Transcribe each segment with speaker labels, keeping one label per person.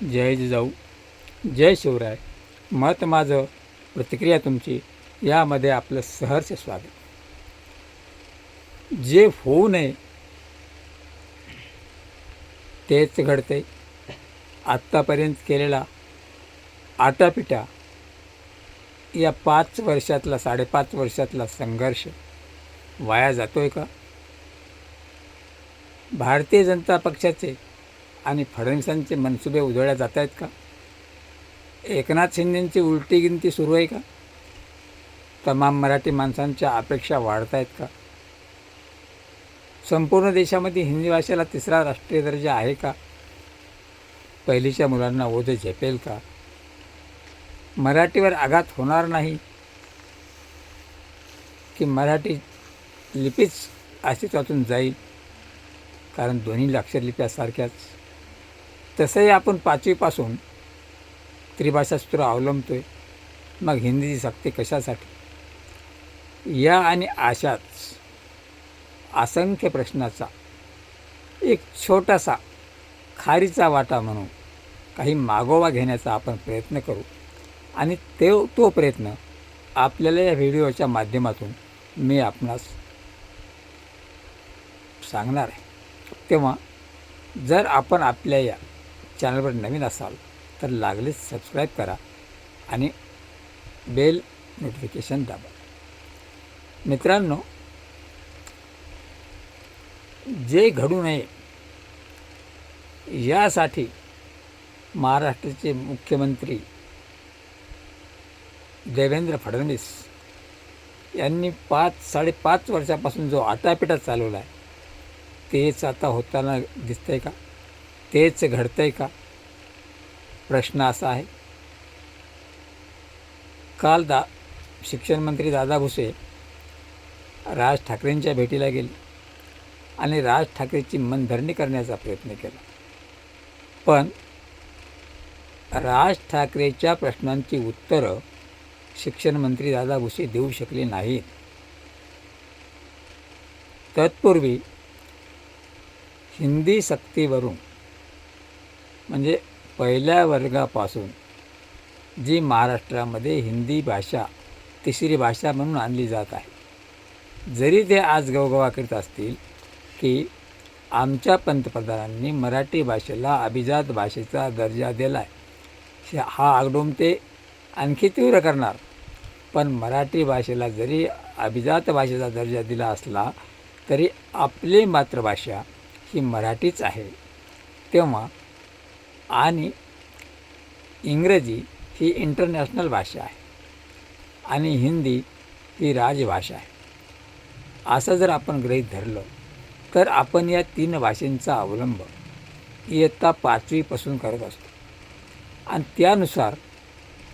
Speaker 1: जय जिजाऊ. जय शिवराय. मत माझं प्रतिक्रिया तुमची यामध्ये आपलं सहर्ष स्वागत. जे होऊ नये तेच घडते आत्तापर्यंत केलेला आटापिटा या पाच वर्षातला साडेपाच वर्षातला संघर्ष वाया जातोय का? भारतीय जनता पक्षाचे आणि फडणवीसांचे मनसुबे उधळल्या जात आहेत का? एकनाथ शिंदेंची उलटी गिनती सुरू आहे का? तमाम मराठी माणसांच्या अपेक्षा वाढत आहेत का? संपूर्ण देशामध्ये हिंदी भाषेला तिसरा राष्ट्रीय दर्जा आहे का? पहिलीच्या मुलांना ओझे झेपेल का? मराठीवर आघात होणार नाही की मराठी लिपीच अस्तित्वातून जाईल? कारण दोन्ही अक्षरलिप्यासारख्याच तसंही आपण पाचवीपासून त्रिभाषासूत्र अवलंबतो आहे मग हिंदीची सक्ती कशासाठी? या आणि अशाच असंख्य प्रश्नाचा एक छोटासा खारीचा वाटा म्हणून काही मागोवा घेण्याचा आपण प्रयत्न करू. आणि ते तो प्रयत्न आपल्याला या व्हिडिओच्या माध्यमातून मी आपणास सांगणार आहे. तेव्हा जर आपण आपल्या या चॅनलवर नवीन असाल तर लागलीच सबस्क्राईब करा आणि बेल नोटिफिकेशन दाबा. मित्रांनो जे घडू नये यासाठी महाराष्ट्राचे मुख्यमंत्री देवेंद्र फडणवीस यांनी पाच साडेपाच वर्षापासून जो आटापिटा चालवला आहे तेच आता होताना दिसतंय का? तेच घडतंय का? प्रश्न असा आहे. काल दा शिक्षणमंत्री दादा भुसे राज ठाकरेंच्या भेटीला गेले आणि राज ठाकरेची मनधरणी करण्याचा प्रयत्न केला. पण राज ठाकरेच्या प्रश्नांची उत्तरं शिक्षणमंत्री दादा भुसे देऊ शकले नाहीत. तत्पूर्वी हिंदी सक्तीवरून म्हणजे पहिल्या वर्गापासून जी महाराष्ट्रामध्ये हिंदी भाषा तिसरी भाषा म्हणून आणली जात आहे. जरी ते आज गवगवा करीत असतील की आमच्या पंतप्रधानांनी मराठी भाषेला अभिजात भाषेचा दर्जा दिला आहे हा आगडोम ते आणखी तीव्र करणार. पण मराठी भाषेला जरी अभिजात भाषेचा दर्जा दिला असला तरी आपली मातृभाषा ही मराठीच आहे. तेव्हा आणि इंग्रजी ही इंटरनॅशनल भाषा आहे आणि हिंदी ही राजभाषा आहे. असं जर आपण गृहीत धरलं तर आपण या तीन भाषेंचा अवलंब इयत्ता पाचवीपासून करत असतो. आणि त्यानुसार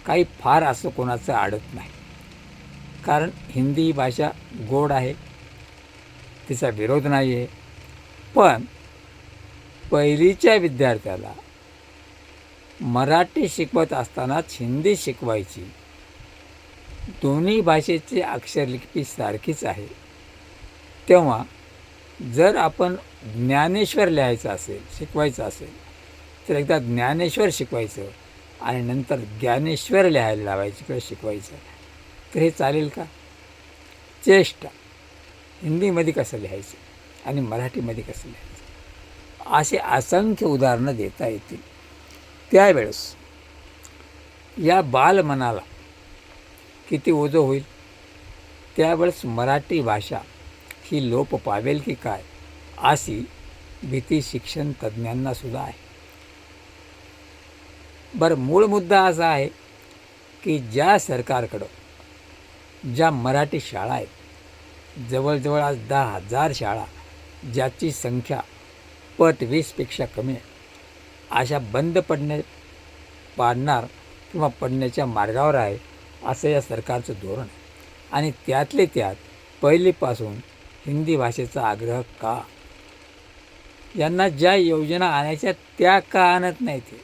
Speaker 1: काही फार असं कोणाचं आडत नाही. कारण हिंदी ही भाषा गोड आहे तिचा विरोध नाही आहे पण पहिलीच्या विद्यार्थ्याला मराठी शिकवत असतानाच हिंदी शिकवायची. दोन्ही भाषेची अक्षरलिपी सारखीच आहे. तेव्हा जर आपण ज्ञानेश्वर लिहायचं असेल शिकवायचं असेल तर एकदा ज्ञानेश्वर शिकवायचं आणि नंतर ज्ञानेश्वर लिहायला लावायचं किंवा शिकवायचं. तर हे चालेल का? चेष्टा हिंदीमध्ये कसं लिहायचं आणि मराठीमध्ये कसं लिहायचं? असे असंख्य उदाहरणं देता येतील. त्यावेळेस या बालमनाला किती ओझं होईल? त्यावेळेस मराठी भाषा ही लोप पावेल की काय? अशी भीती शिक्षण तज्ज्ञांनासुद्धा आहे. बरं मूळ मुद्दा असा आहे की ज्या सरकारकडं ज्या मराठी शाळा आहेत जवळजवळ आज दहा हजार शाळा ज्याची संख्या पट वीसपेक्षा कमी आहे अशा बंद पडण्या पाडणार किंवा पडण्याच्या मार्गावर आहे असं या सरकारचं धोरण आहे. आणि त्यातले त्यात पहिलीपासून हिंदी भाषेचा आग्रह का? यांना ज्या योजना आणायच्या त्या का आणत नाही ते?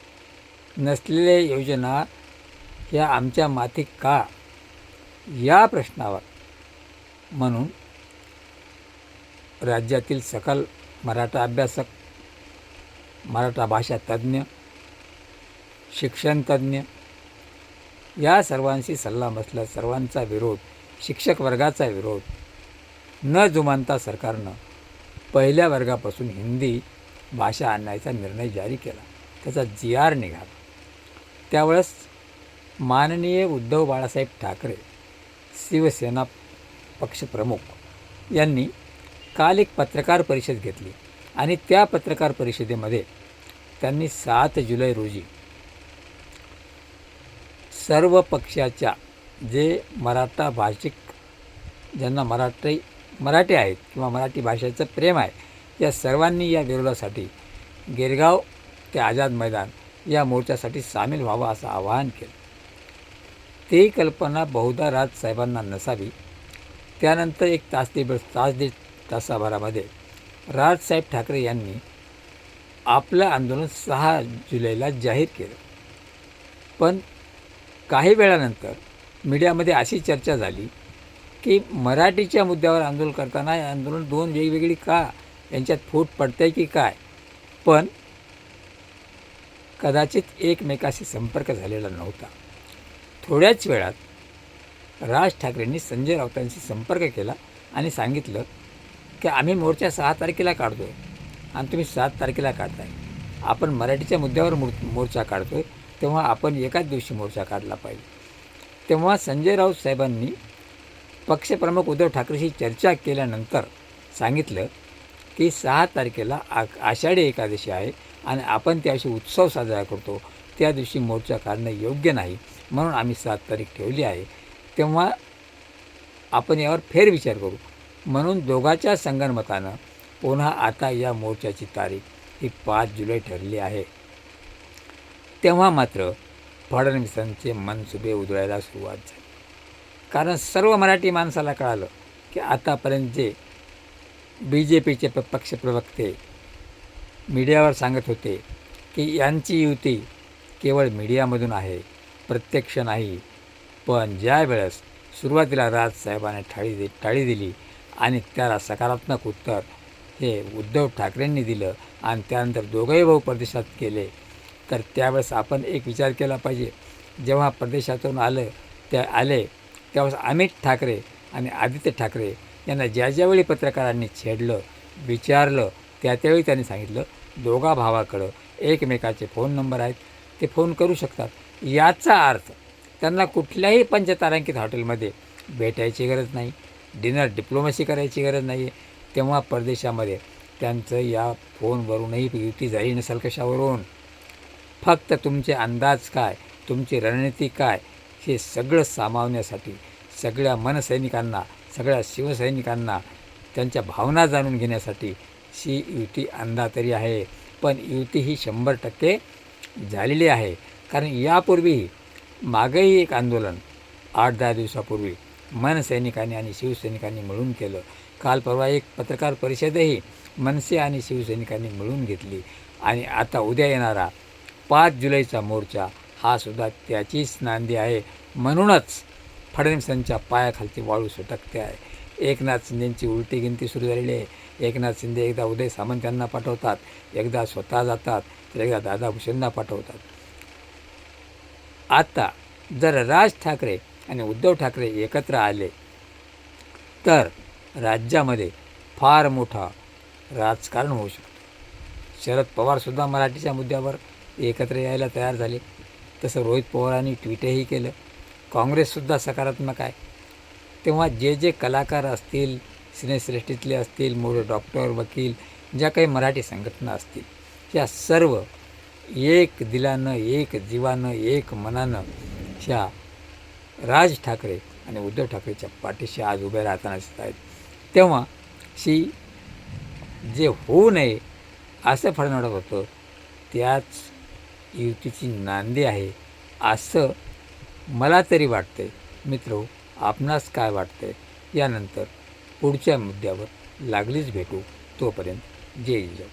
Speaker 1: नसलेल्या योजना ह्या आमच्या माथी का? या प्रश्नावर. म्हणून राज्यातील सकल मराठा अभ्यासक मराठा भाषा तज्ज्ञ शिक्षणतज्ज्ञ या सर्वांशी सल्लामसलत सर्वांचा विरोध शिक्षक वर्गाचा विरोध. न जुमानता सरकारनं पहिल्या वर्गापासून हिंदी भाषा आणण्याचा निर्णय जारी केला. त्याचा जी आर निघाला. त्यावेळेस माननीय उद्धव बाळासाहेब ठाकरे शिवसेना पक्षप्रमुख यांनी काल एक पत्रकार परिषद घेतली. आणि त्या पत्रकार परिषदेमध्ये त्यांनी सात जुलै रोजी सर्व पक्षाच्या जे मराठा भाषिक ज्यांना मराठी मराठी आहेत किंवा मराठी भाषेचं प्रेम आहे या सर्वांनी या विरोधासाठी गिरगाव ते आझाद मैदान या मोर्चासाठी सामील व्हावं असं आवाहन केलं. ती कल्पना बहुधा राजसाहेबांना नसावी. त्यानंतर एक तास दीड तास दीड तासाभरामध्ये राजसाहेब ठाकरे यांनी आपलं आंदोलन सहा जुलैला जाहीर केलं. पण काही वेळानंतर मीडियामध्ये अशी चर्चा झाली की मराठीच्या मुद्द्यावर आंदोलन करताना हे आंदोलन दोन वेगवेगळी का? यांच्यात फूट पडते की काय? पण कदाचित एकमेकाशी संपर्क झालेला नव्हता. थोड्याच वेळात राज ठाकरेंनी संजय राऊतांशी संपर्क केला आणि सांगितलं की आम्ही मोर्चा सहा तारखेला काढतो आहे आणि तुम्ही सात तारखेला काढताय. आपण मराठीच्या मुद्द्यावर मोर मोर्चा काढतो आहे तेव्हा आपण एकाच दिवशी मोर्चा काढला पाहिजे. तेव्हा संजय राऊत साहेबांनी पक्षप्रमुख उद्धव ठाकरेशी चर्चा केल्यानंतर सांगितलं की सहा तारखेला आ आषाढी एकादशी आहे आणि आपण त्या दिवशी उत्सव साजरा करतो. त्या दिवशी मोर्चा काढणं योग्य नाही म्हणून आम्ही सात तारीख ठेवली आहे. तेव्हा आपण यावर फेरविचार करू. म्हणून दोघाच्या संगणमतानं पुन्हा आता या मोर्चाची तारीख ही पाच जुलै ठरली आहे. तेव्हा मात्र फडणवीसांचे मनसुबे उधळायला सुरुवात झाली. कारण सर्व मराठी माणसाला कळालं की आतापर्यंत जे बी जे पीचे प पक्षप्रवक्ते मीडियावर सांगत होते की यांची युती केवळ मीडियामधून आहे प्रत्यक्ष नाही पण ज्या वेळेस सुरुवातीला राजसाहेबाने टाळी दि टाळी दिली आणि त्याला सकारात्मक उत्तर हे उद्धव ठाकरेंनी दिलं आणि त्यानंतर दोघंही भाऊ प्रदेशात केले. तर त्यावेळेस आपण एक विचार केला पाहिजे. जेव्हा प्रदेशातून आलं त्या आले त्यावेळेस अमित ठाकरे आणि आदित्य ठाकरे यांना ज्या ज्यावेळी पत्रकारांनी छेडलं विचारलं त्या त्यावेळी त्यांनी सांगितलं दोघा भावाकडं एकमेकाचे फोन नंबर आहेत ते फोन करू शकतात. याचा अर्थ त्यांना कुठल्याही पंचतारांकित हॉटेलमध्ये भेटायची गरज नाही. डिनर डिप्लोमसी करायची गरज नाही आहे तेव्हा परदेशामध्ये त्यांचं या फोनवरूनही युती झाली नसेल कशावरून? फक्त तुमचे अंदाज काय? तुमची रणनीती काय? हे सगळं सामावण्यासाठी सगळ्या मनसैनिकांना सगळ्या शिवसैनिकांना त्यांच्या भावना जाणून घेण्यासाठी ही युती अंदा तरी आहे. पण युती ही शंभर टक्के झालेली आहे. कारण यापूर्वीही मागेही एक आंदोलन आठ दहा दिवसापूर्वी मनसैनिकांनी आणि शिवसैनिकांनी मिळून केलं. काल परवा एक पत्रकार परिषदही मनसे आणि शिवसैनिकांनी मिळून घेतली. आणि आता उद्या येणारा पाच जुलैचा मोर्चा हा सुद्धा त्याचीच नांदी आहे. म्हणूनच फडणवीसांच्या पायाखालची वाळू सुटकते आहे. एकनाथ शिंदेंची उलटी गिनती सुरू झालेली आहे. एकनाथ शिंदे एकदा उदय सामंत यांना पाठवतात. एकदा स्वतः जातात. तर एकदा दादा भुसेंना पाठवतात. आता जर राज ठाकरे आणि उद्धव ठाकरे एकत्र आले तर राज्यामध्ये फार मोठा राजकारण होऊ शकतो. शरद पवारसुद्धा मराठीच्या मुद्द्यावर एकत्र यायला तयार झाले. तसं रोहित पवारांनी ट्विटही केलं. काँग्रेससुद्धा सकारात्मक आहे. तेव्हा जे जे कलाकार असतील सिनेसृष्टीतले असतील मोठे डॉक्टर वकील ज्या काही मराठी संघटना असतील त्या सर्व एक दिलानं एक जीवानं एक मनानं ह्या राज ठाकरे आणि उद्धव ठाकरेच्या पाठीशी आज उभे राहताना दिसत आहेत. तेव्हा शी जे होऊ नये असं फडणवडत होतं त्याच युतीची नांदी आहे असं मला तरी वाटतंय. मित्र आपणास काय वाटतंय? यानंतर पुढच्या मुद्द्यावर लागलीच भेटू. तोपर्यंत जय जाऊ